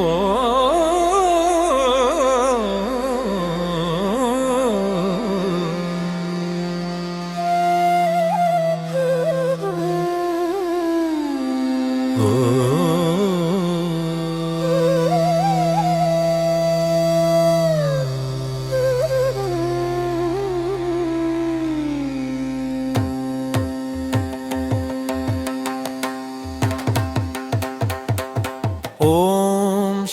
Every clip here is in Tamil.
Oh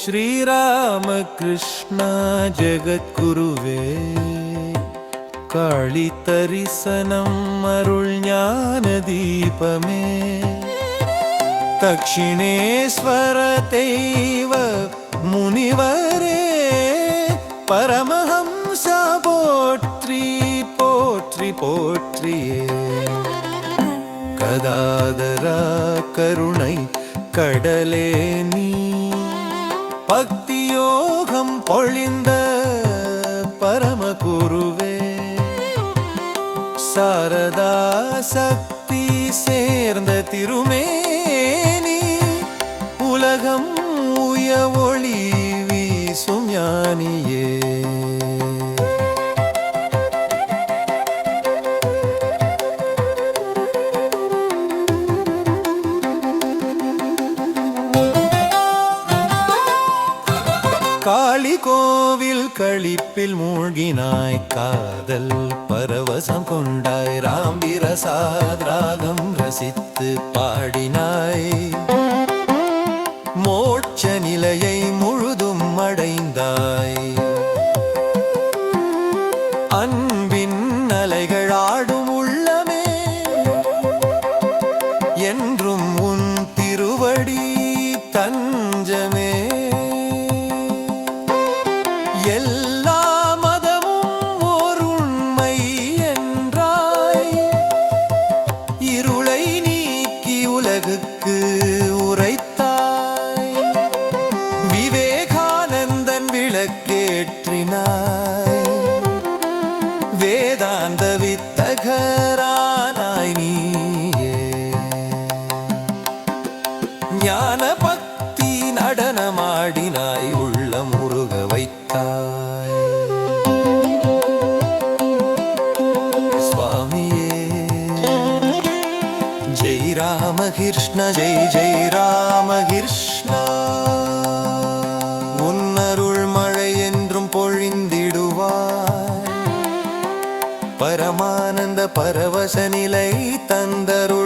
ஸ்ரீராமகிருஷ்ண ஜெகத்குருவே காளி தரிசனம் அருள் ஞான தீபமே தக்ஷிணேஸ்வர தெய்வ முனிவரே பரமஹம்ச போற்றி போற்றி போற்றியே. கதாதரா கருணை கடலே பக்தியோகம் பொழிந்த பரமகுருவே சாரதா சக்தி சேர்ந்த திருமேனி உலகம் உய ஒளி வீசும் ஞானியே. காளி கோவில் கழிப்பில் மூழ்கினாய். காதல் பரவசம் கொண்டாய். ராம்பிரசாத் ராகம் ரசித்து பாடினாய். மோட்ச நிலையை முழுதும் அடைந்தாய். வேதாந்த வித்தகரானாய் நீயே. ஞான பக்தி நடனமாடினாய் உள்ள முருக வைத்தாய். சுவாமியே ஜெய் ராமகிருஷ்ண ஜெய் ஜெய் ராமகிருஷ்ணா. பரவச தந்தருள்